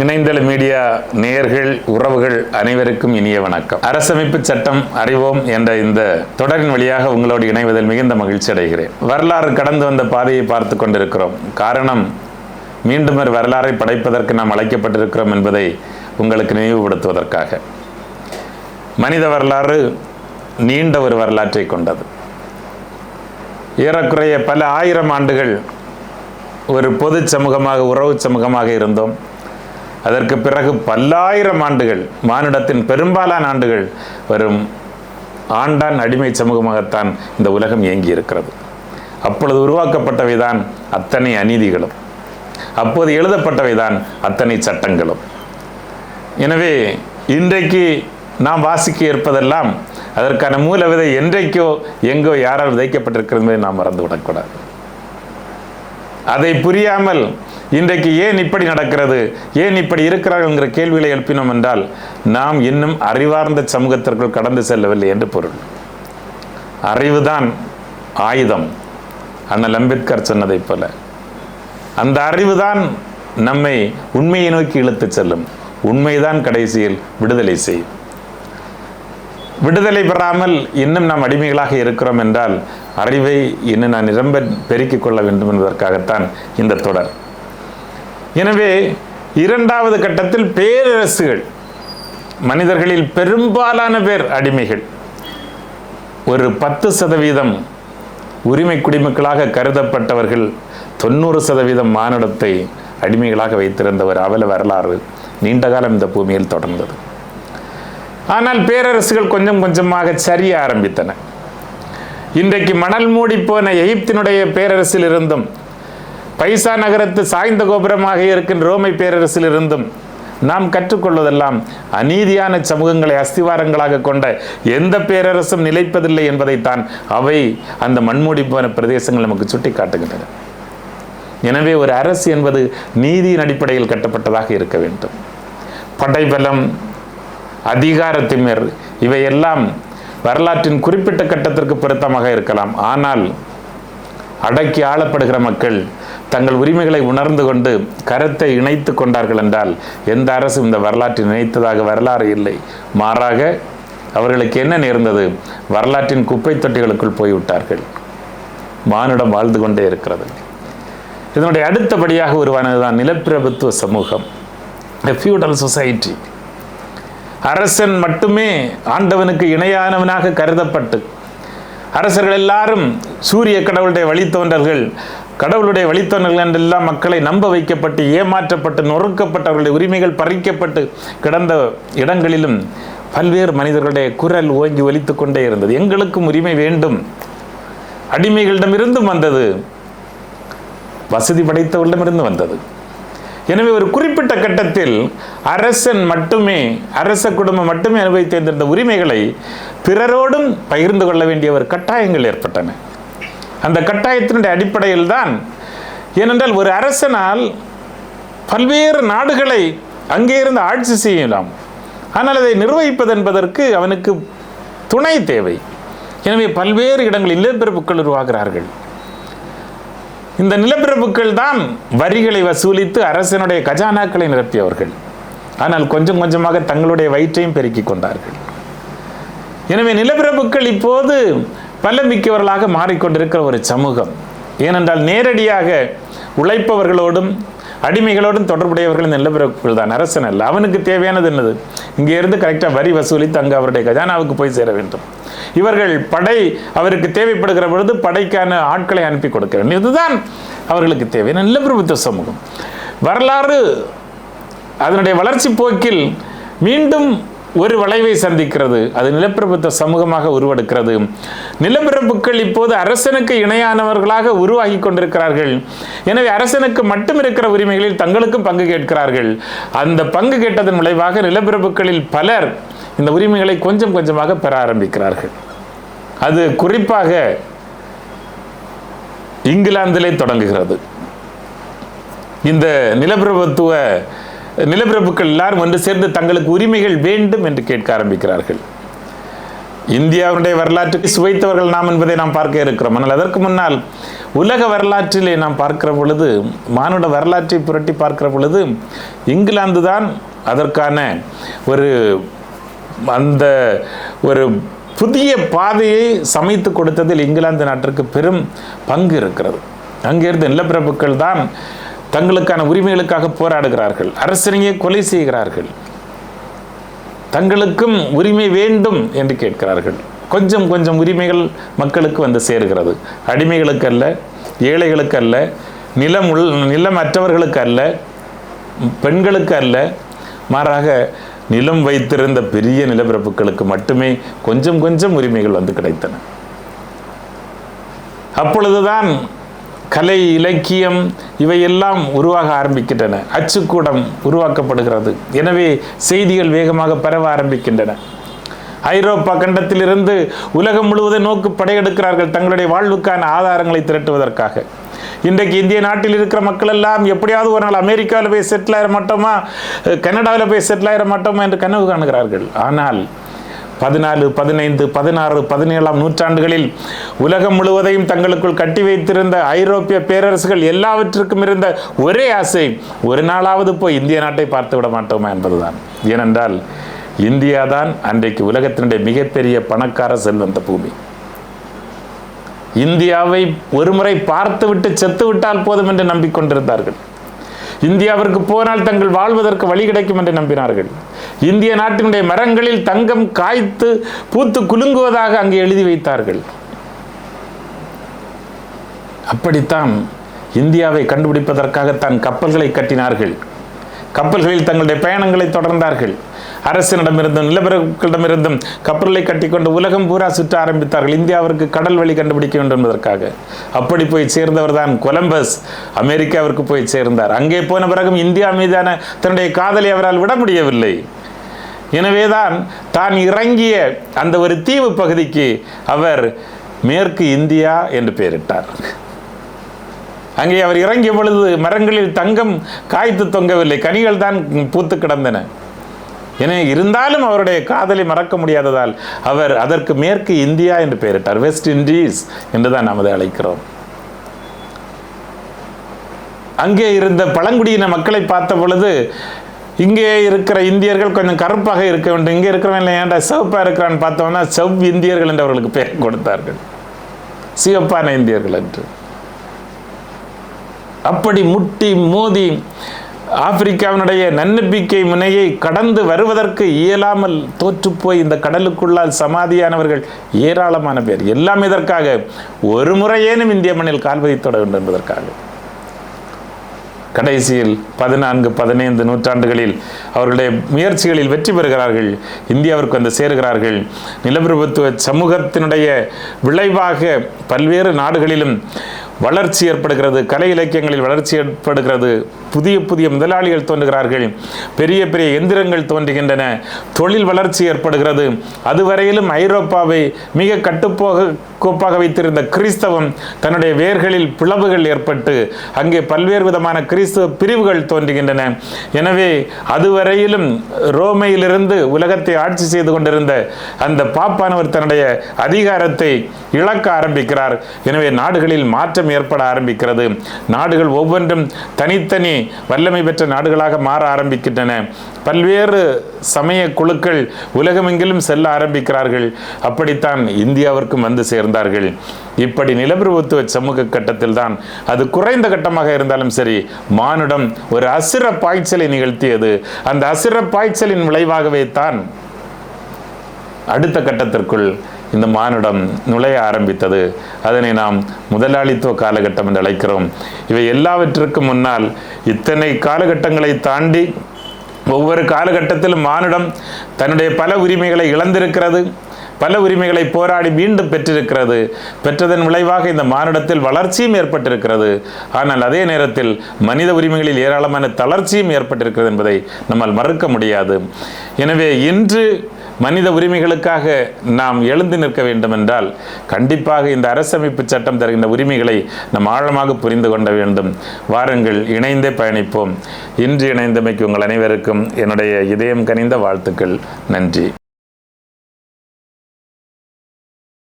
இணைந்தள media நேர்கள் உறவுகள் அனைவருக்கும் இனிய வணக்கம். அரசமைப்பு சட்டம் அறிவோம் என்ற இந்த தொடரின் வழியாக உங்களோடு இணைவதில் மிகுந்த மகிழ்ச்சி அடைகிறேன். வரலாறு கடந்து வந்த பாதையை பார்த்து கொண்டிருக்கிறோம். காரணம் மீண்டும் ஒரு வரலாறை படைப்பதற்கு நாம் அழைக்கப்பட்டிருக்கிறோம் என்பதை உங்களுக்கு நினைவுபடுத்துவதற்காக. மனித வரலாறு நீண்ட ஒரு வரலாற்றை கொண்டது. ஏறக்குறைய பல ஆயிரம் ஆண்டுகள் ஒரு பொது சமூகமாக உறவு சமூகமாக இருந்தோம். அதற்கு பிறகு பல்லாயிரம் ஆண்டுகள் மானிடத்தின் பெரும்பாலான ஆண்டுகள் வரும் ஆண்டான் அடிமை சமூகமாகத்தான் இந்த உலகம் இயங்கி இருக்கிறது அப்பொழுது உருவாக்கப்பட்டவைதான் அத்தனை அநீதிகளும். அப்போது எழுதப்பட்டவைதான் அத்தனை சட்டங்களும். எனவே இன்றைக்கு நாம் வாசிக்க இருப்பதெல்லாம் அதற்கான மூல விதை என்றைக்கோ எங்கோ யாரால் விதைக்கப்பட்டிருக்கிறது நாம் மறந்து விடக்கூடாது அதை புரியாமல் இன்றைக்கு ஏன் இப்படி நடக்கிறது? ஏன் இப்படி இருக்கிறார்கள் என்கிற கேள்விகளை எழுப்பினோம் என்றால் நாம் இன்னும் அறிவார்ந்த சமூகத்திற்குள் கடந்து செல்லவில்லை என்று பொருள். அறிவுதான் ஆயுதம் அண்ணல் அம்பேத்கர் சொன்னதைப் போல. அந்த அறிவுதான் நம்மை உண்மையை நோக்கி இழுத்துச் செல்லும். உண்மைதான் கடைசியில் விடுதலை செய்யும். விடுதலை பெறாமல் இன்னும் நாம் அடிமைகளாக இருக்கிறோம் என்றால் அறிவை இன்னும் நான் நிரம்ப பெருக்கிக் கொள்ள வேண்டும் என்பதற்காகத்தான் இந்த தொடர். எனவே இரண்டாவது கட்டத்தில் பேரரசுகள் மனிதர்களில் பெரும்பாலான பேர் அடிமைகள். ஒரு பத்து சதவீதம் உரிமை குடிமக்களாக கருதப்பட்டவர்கள் தொண்ணூறு சதவீதம் மானுடத்தை அடிமைகளாக வைத்திருந்த ஒரு அவல வரலாறு நீண்ட காலம் இந்த பூமியில் தொடர்ந்தது. ஆனால் பேரரசுகள் கொஞ்சம் கொஞ்சமாக சரிய ஆரம்பித்தன. இன்றைக்கு மணல் மூடி போன எகிப்தினுடைய பேரரசில் இருந்தும் பைசா நகரத்து சாய்ந்த கோபுரமாக இருக்கின்ற ரோமை பேரரசில் இருந்தும் நாம் கற்றுக்கொள்வதெல்லாம் அநீதியான சமூகங்களை அஸ்திவாரங்களாக கொண்ட எந்த பேரரசும் நிலைப்பதில்லை என்பதைத்தான் அவை அந்த மண்மூடி போன பிரதேசங்கள் நமக்கு சுட்டி காட்டுகின்றன எனவே ஒரு அரசு என்பது நீதியின் அடிப்படையில் கட்டப்பட்டதாக இருக்க வேண்டும். படைபலம் அதிகார திமிர் இவையெல்லாம் வரலாற்றின் குறிப்பிட்ட கட்டத்திற்கு பொருத்தமாக இருக்கலாம். ஆனால் அடக்கி ஆளப்படுகிற மக்கள் தங்கள் உரிமைகளை உணர்ந்து கொண்டு கருத்தை இணைத்து கொண்டார்கள் என்றால் எந்த அரசும் இந்த வரலாற்றை நினைத்ததாக வரலாறு இல்லை. மாறாக அவர்களுக்கு என்ன நேர்ந்தது? வரலாற்றின் குப்பை தொட்டிகளுக்குள் போய்விட்டார்கள். மானுடம் வாழ்ந்து கொண்டே இருக்கிறது. இதனுடைய அடுத்தபடியாக உருவானதுதான் நிலப்பிரபுத்துவ சமூகம். ஃபியூடல் சொசைட்டி அரசன் மட்டுமே ஆண்டவனுக்கு இணையானவனாக கருதப்பட்டு அரசர்கள் எல்லாரும் சூரிய கடவுளுடைய வழித்தோன்றல்கள் கடவுளுடைய வழித்தோன்றல்கள் என்றெல்லாம் மக்களை நம்ப வைக்கப்பட்டு ஏமாற்றப்பட்டு நொறுக்கப்பட்டவர்களுடைய உரிமைகள் பறிக்கப்பட்டு கிடந்த இடங்களிலும் பல்வேறு மனிதர்களுடைய குரல் ஓங்கி ஒலித்து கொண்டே இருந்தது. எங்களுக்கும் உரிமை வேண்டும். அடிமைகளிடமிருந்தும் வந்தது. வசதி படைத்தவர்களிடமிருந்து வந்தது. எனவே ஒரு குறிப்பிட்ட கட்டத்தில் அரசன் மட்டுமே அரச குடும்பம் மட்டுமே அனுபவித்திருந்த உரிமைகளை பிறரோடும் பகிர்ந்து கொள்ள வேண்டிய ஒரு கட்டாயங்கள் ஏற்பட்டன. அந்த கட்டாயத்தினுடைய அடிப்படையில் தான் ஏனென்றால் ஒரு அரசனால் பல்வேறு நாடுகளை அங்கே இருந்து ஆட்சி செய்யலாம். ஆனால் அதை நிர்வகிப்பது என்பதற்கு அவனுக்கு துணை தேவை. எனவே பல்வேறு இடங்களில் நிலப்பிறப்புகள் உருவாகிறார்கள். இந்த நிலப்பிரபுக்கள் தான் வரிகளை வசூலித்து அரசனுடைய கஜானாக்களை நிரப்பியவர்கள். ஆனால் கொஞ்சம் கொஞ்சமாக தங்களுடைய வயிற்றையும் பெருக்கிக் கொண்டார்கள். எனவே நிலப்பிரபுக்கள் இப்போது பல மிக்கவர்களாக மாறிக்கொண்டிருக்கிற ஒரு சமூகம். ஏனென்றால் நேரடியாக உழைப்பவர்களோடும் அடிமைகளோடும் தொடர்புடையவர்கள் இந்த நிலப்பிரபுக்கள் தான் அரசன் அல்ல. அவனுக்கு தேவையானது என்னது? இங்கேருந்து கரெக்டாக வரி வசூலித்து அங்கே அவருடைய கஜானாவுக்கு போய் சேர வேண்டும். இவர்கள் படை அவருக்கு தேவைப்படுகிற பொழுது படைக்கான ஆட்களை அனுப்பி கொடுக்க வேண்டும் இதுதான் அவர்களுக்கு தேவை. நிலப்பிரபுத்துவ சமூகம். வரலாறு அதனுடைய வளர்ச்சி போக்கில் மீண்டும் ஒரு வளைவை சந்திக்கிறது அது நிலப்பிரபுத்துவ சமூகமாக உருவெடுக்கிறது. நிலப்பிரபுக்கள் இப்போது அரசனுக்கு இணையானவர்களாக உருவாகி கொண்டிருக்கிறார்கள். எனவே அரசனுக்கு மட்டும் இருக்கிற உரிமைகளில் தங்களுக்கும் பங்கு கேட்கிறார்கள். அந்த பங்கு கேட்டதன் விளைவாக நிலப்பிரபுக்களில் பலர் இந்த உரிமைகளை கொஞ்சம் கொஞ்சமாக பெற ஆரம்பிக்கிறார்கள். அது குறிப்பாக இங்கிலாந்திலே தொடங்குகிறது. இந்த நிலப்பிரபுத்துவ நிலப்பிரபுக்கள் எல்லாரும் ஒன்று சேர்ந்து தங்களுக்கு உரிமைகள் வேண்டும் என்று கேட்க ஆரம்பிக்கிறார்கள். இந்தியாவுடைய வரலாற்றுக்கு சுவைத்தவர்கள் நாம் என்பதை நாம் பார்க்க இருக்கிறோம். ஆனால் அதற்கு முன்னால் உலக வரலாற்றிலே நாம் பார்க்கிற பொழுது மானுட வரலாற்றை புரட்டி பார்க்கிற பொழுது இங்கிலாந்து தான் அதற்கான ஒரு அந்த ஒரு புதிய பாதையை சமைத்து கொடுத்ததில் இங்கிலாந்து நாட்டிற்கு பெரும் பங்கு இருக்கிறது. அங்கிருந்து நிலப்பிரபுக்கள் தான் தங்களுக்கான உரிமைகளுக்காக போராடுகிறார்கள். அரசனையே கொலை செய்கிறார்கள். தங்களுக்கும் உரிமை வேண்டும் என்று கேட்கிறார்கள். கொஞ்சம் கொஞ்சம் உரிமைகள் மக்களுக்கு வந்து சேருகிறது. அடிமைகளுக்கு அல்ல ஏழைகளுக்கு அல்ல நிலம் உள் நிலமற்றவர்களுக்கு அல்ல பெண்களுக்கு அல்ல மாறாக நிலம் வைத்திருந்த பெரிய நிலப்பிரப்புகளுக்கு மட்டுமே கொஞ்சம் கொஞ்சம் உரிமைகள் வந்து கிடைத்தன. அப்பொழுதுதான் கலை இலக்கியம் இவையெல்லாம் உருவாக ஆரம்பிக்கின்றன. அச்சுக்கூடம் உருவாக்கப்படுகிறது. எனவே செய்திகள் வேகமாக பரவ ஆரம்பிக்கின்றன. ஐரோப்பா கண்டத்திலிருந்து உலகம் முழுவதும் நோக்கு படையெடுக்கிறார்கள் தங்களுடைய வாழ்வுக்கான ஆதாரங்களை திரட்டுவதற்காக. இன்றைக்கு இந்திய நாட்டில் இருக்கிற மக்கள் எல்லாம் எப்படியாவது ஒரு நாள் அமெரிக்காவில் போய் செட்டில் ஆயிட மாட்டோமா? கனடாவில் போய் செட்டில் ஆயிட மாட்டோமா என்று கனவு காணுகிறார்கள். ஆனால் பதினாலு பதினைந்து பதினாறு பதினேழாம் நூற்றாண்டுகளில் உலகம் முழுவதையும் தங்களுக்குள் கட்டி வைத்திருந்த ஐரோப்பிய பேரரசுகள் எல்லாவற்றிற்கும் இருந்த ஒரே ஆசை ஒரு நாளாவது போய் இந்திய நாட்டை பார்த்து விட மாட்டோமா என்பதுதான். ஏனென்றால் இந்தியா தான் அன்றைக்கு உலகத்தினுடைய மிகப்பெரிய பணக்கார செல்வந்த பூமி. இந்தியாவை ஒருமுறை பார்த்துவிட்டு செத்து விட்டால் போதும் என்று நம்பிக்கொண்டிருந்தார்கள். இந்தியாவிற்கு போனால் தங்கள் வாழ்வதற்கு வழி கிடைக்கும் என்று நம்பினார்கள். இந்திய நாட்டினுடைய மரங்களில் தங்கம் காய்த்து பூத்து குலுங்குவதாக அங்கே எழுதி வைத்தார்கள். அப்படித்தான் இந்தியாவை கண்டுபிடிப்பதற்காகத்தான் கப்பல்களை கட்டினார்கள். கப்பல்களில் தங்களுடைய பயணங்களை தொடர்ந்தார்கள். அரசினிடமிருந்தும் நிலப்பரப்புகளிடமிருந்தும் கப்பல்களை கட்டிக்கொண்டு உலகம் பூரா சுற்ற ஆரம்பித்தார்கள். இந்தியாவிற்கு கடல் வழி கண்டுபிடிக்க வேண்டும் என்பதற்காக. அப்படி போய் சேர்ந்தவர் தான் கொலம்பஸ். அமெரிக்காவிற்கு போய் சேர்ந்தார். அங்கே போன பிறகும் இந்தியா மீதான தன்னுடைய காதலை அவரால் விட முடியவில்லை. எனவேதான் தான் இறங்கிய அந்த ஒரு தீவு பகுதிக்கு அவர் மேற்கு இந்தியா என்று பெயரிட்டார். அங்கே அவர் இறங்கிய பொழுது மரங்களில் தங்கம் காய்த்து தொங்கவில்லை. கனிகள் தான் பூத்து கிடந்தன. என இருந்தாலும் அவருடைய காதலை மறக்க முடியாததால் அவர் அதற்கு மேற்கு இந்தியா என்று பெயரிட்டார். வெஸ்ட் இண்டீஸ் என்று தான் நாம் அதை அழைக்கிறோம். அங்கே இருந்த பழங்குடியின மக்களை பார்த்த பொழுது இங்கே இருக்கிற இந்தியர்கள் கொஞ்சம் கருப்பாக இருக்க வேண்டும். இங்கே இருக்கிறவன் ஏன்டா சிவப்பாக இருக்கிறான்னு பார்த்தோம்னா செவ் இந்தியர்கள் என்று அவர்களுக்கு பெயர் கொடுத்தார்கள். சிவப்பான இந்தியர்கள் என்று. அப்படி முட்டி மோதி ஆப்பிரிக்காவினுடைய நன்னம்பிக்கை முனையை கடந்து வருவதற்கு இயலாமல் தோற்றுப்போய் இந்த கடலுக்குள்ளால் சமாதியானவர்கள் ஏராளமான பேர். எல்லாம் இதற்காக ஒரு முறையேனும் இந்திய மண்ணில் கால் வைத்தோட வேண்டும் என்பதற்காக. கடைசியில் பதினான்கு பதினைந்து நூற்றாண்டுகளில் அவர்களுடைய முயற்சிகளில் வெற்றி பெறுகிறார்கள். இந்தியாவிற்கு வந்து சேருகிறார்கள். நிலப்பிரபுத்துவ சமூகத்தினுடைய விளைவாக பல்வேறு நாடுகளிலும் வளர்ச்சி ஏற்படுகிறது கலை இலக்கியங்களில் வளர்ச்சி ஏற்படுகிறது. புதிய புதிய முதலாளிகள் தோன்றுகிறார்கள். பெரிய பெரிய எந்திரங்கள் தோன்றுகின்றன. தொழில் வளர்ச்சி ஏற்படுகிறது. அதுவரையிலும் ஐரோப்பாவை மிக கட்டுப்போக கோப்பாக வைத்திருந்த கிறிஸ்தவம் தன்னுடைய வேர்களில் பிளவுகள் ஏற்பட்டு அங்கே பல்வேறு விதமான கிறிஸ்தவ பிரிவுகள் தோன்றுகின்றன. எனவே அதுவரையிலும் ரோமையிலிருந்து உலகத்தை ஆட்சி செய்து கொண்டிருந்த அந்த பாப்பானவர் தன்னுடைய அதிகாரத்தை இழக்க ஆரம்பிக்கிறார். எனவே நாடுகளில் மாற்றம் ஏற்பட ஆரம்பிக்கிறது. நாடுகள் ஒவ்வொன்றும் தனித்தனி வல்லமை பெற்ற நாடுகளாக மாற ஆரம்பிக்கின்றன. பல்வேறு சமய குழுக்கள் உலகமெங்கிலும் செல்ல ஆரம்பிக்கிறார்கள். அப்படித்தான் இந்தியாவிற்கும் வந்து இருந்தார்கள். இப்படி நிலப்பிரபுத்துவ சமூக கட்டத்தில் தான் அது குறைந்த கட்டமாக இருந்தாலும் சரி மானுடம் ஒரு அசுர பாய்ச்சலை நிகழ்த்தியது. அந்த அசுர பாய்ச்சலின் விளைவாகவே தான் அடுத்த கட்டத்திற்குள் இந்த மானுடம் நுழைய ஆரம்பித்தது. அதனை நாம் முதலாளித்துவ காலகட்டம் என்று அழைக்கிறோம். இவை எல்லாவற்றிற்கும் முன்னால் இத்தனை காலகட்டங்களை தாண்டி ஒவ்வொரு காலகட்டத்திலும் மானுடம் தன்னுடைய பல உரிமைகளை இழந்திருக்கிறது. பல உரிமைகளை போராடி மீண்டும் பெற்றிருக்கிறது. பெற்றதன் விளைவாக இந்த மானுடத்தில் வளர்ச்சியும் ஏற்பட்டிருக்கிறது. ஆனால் அதே நேரத்தில் மனித உரிமைகளில் ஏராளமான தளர்ச்சியும் ஏற்பட்டிருக்கிறது என்பதை நம்மால் மறுக்க முடியாது. எனவே இன்று மனித உரிமைகளுக்காக நாம் எழுந்து நிற்க வேண்டும் என்றால் கண்டிப்பாக இந்த அரசமைப்பு சட்டம் தருகின்ற உரிமைகளை நாம் ஆழமாக புரிந்து கொள்ள வேண்டும். வாருங்கள் இணைந்தே பயணிப்போம். இன்று இணைந்தமைக்கு உங்கள் அனைவருக்கும் என்னுடைய இதயம் கனிந்த வாழ்த்துக்கள். நன்றி.